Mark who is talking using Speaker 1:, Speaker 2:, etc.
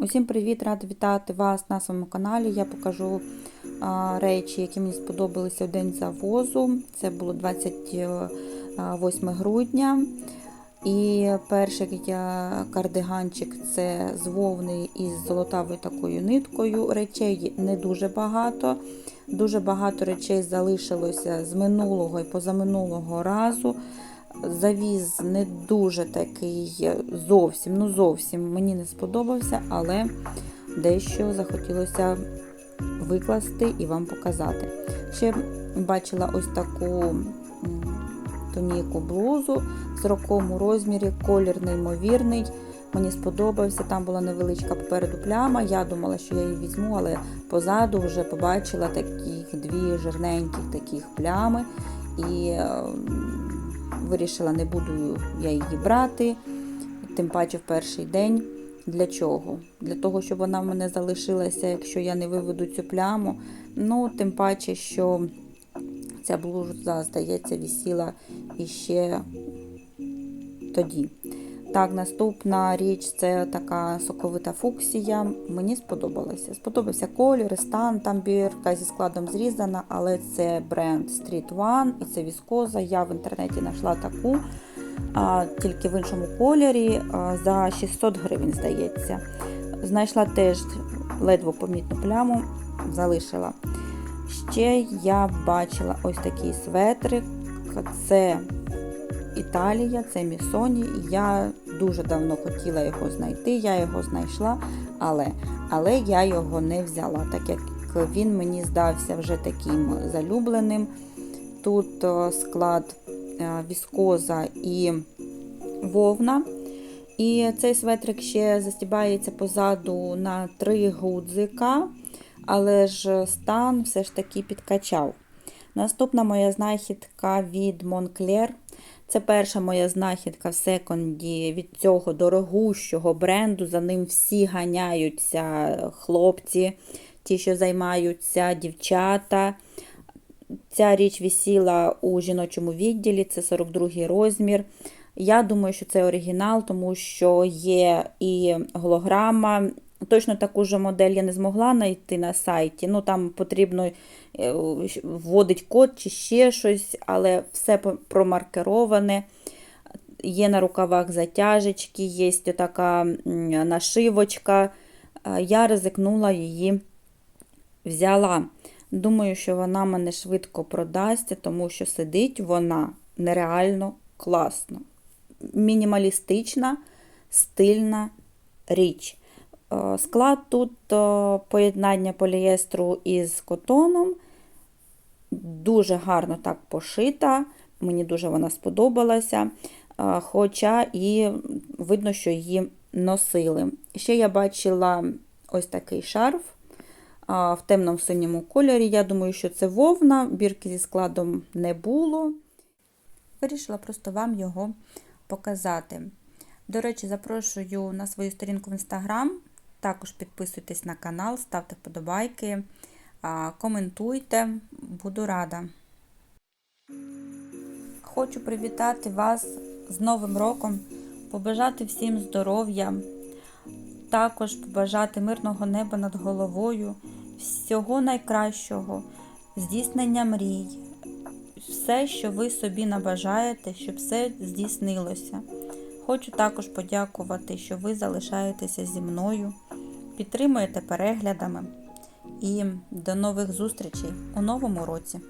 Speaker 1: Усім привіт! Рада вітати вас на своєму каналі. Я покажу а, речі, які мені сподобалися в день завозу. Це було 28 грудня. І перший кардиганчик це з із золотавою такою ниткою. Речей не дуже багато. Дуже багато речей залишилося з минулого і позаминулого разу. Завіз не дуже такий зовсім, ну зовсім мені не сподобався, але дещо захотілося викласти і вам показати. Ще бачила ось таку тоніку блузу в 40 розмірі, колір неймовірний. Мені сподобався, там була невеличка попереду пляма. Я думала, що я її візьму, але позаду вже побачила таких дві жирненьких таких плями. І вирішила, не буду я її брати, тим паче в перший день. Для чого? Для того, щоб вона в мене залишилася, якщо я не виведу цю пляму. Ну, тим паче, що ця блуза, здається, висіла іще тоді. Так, наступна річ це така соковита фуксія. Мені сподобалося. Сподобався колір, стан, там бірка зі складом зрізана, але це бренд Street One і це віскоза. Я в інтернеті знайшла таку, а, тільки в іншому кольорі а, за 600 гривень, здається. Знайшла теж ледве помітну пляму, залишила. Ще я бачила ось такий светрик. Це Італія, це Місоні. Я дуже давно хотіла його знайти, я його знайшла, але але я його не взяла, так як він мені здався вже таким залюбленим. Тут склад віскоза і вовна. І цей светрик ще застібається позаду на три гудзика, але ж стан все ж таки підкачав. Наступна моя знахідка від Moncler. Це перша моя знахідка в секонді від цього дорогущого бренду. За ним всі ганяються хлопці, ті, що займаються, дівчата. Ця річ висіла у жіночому відділі, це 42 розмір. Я думаю, що це оригінал, тому що є і голограма. Точно таку ж модель я не змогла знайти на сайті. Ну, Там потрібно вводити код чи ще щось, але все промаркероване. Є на рукавах затяжечки, є така нашивочка. Я ризикнула її взяла. Думаю, що вона мене швидко продасться, тому що сидить вона нереально класно. Мінімалістична, стильна річ. Склад тут поєднання полієстру із котоном. Дуже гарно так пошита, мені дуже вона сподобалася. Хоча і видно, що її носили. Ще я бачила ось такий шарф в темному синьому кольорі. Я думаю, що це вовна, бірки зі складом не було. Вирішила просто вам його показати. До речі, запрошую на свою сторінку в інстаграм. Також підписуйтесь на канал, ставте вподобайки, коментуйте, буду рада. Хочу привітати вас з Новим роком, побажати всім здоров'я, також побажати мирного неба над головою, всього найкращого, здійснення мрій, все, що ви собі набажаєте, щоб все здійснилося. Хочу також подякувати, що ви залишаєтеся зі мною, підтримуєте переглядами і до нових зустрічей у новому році.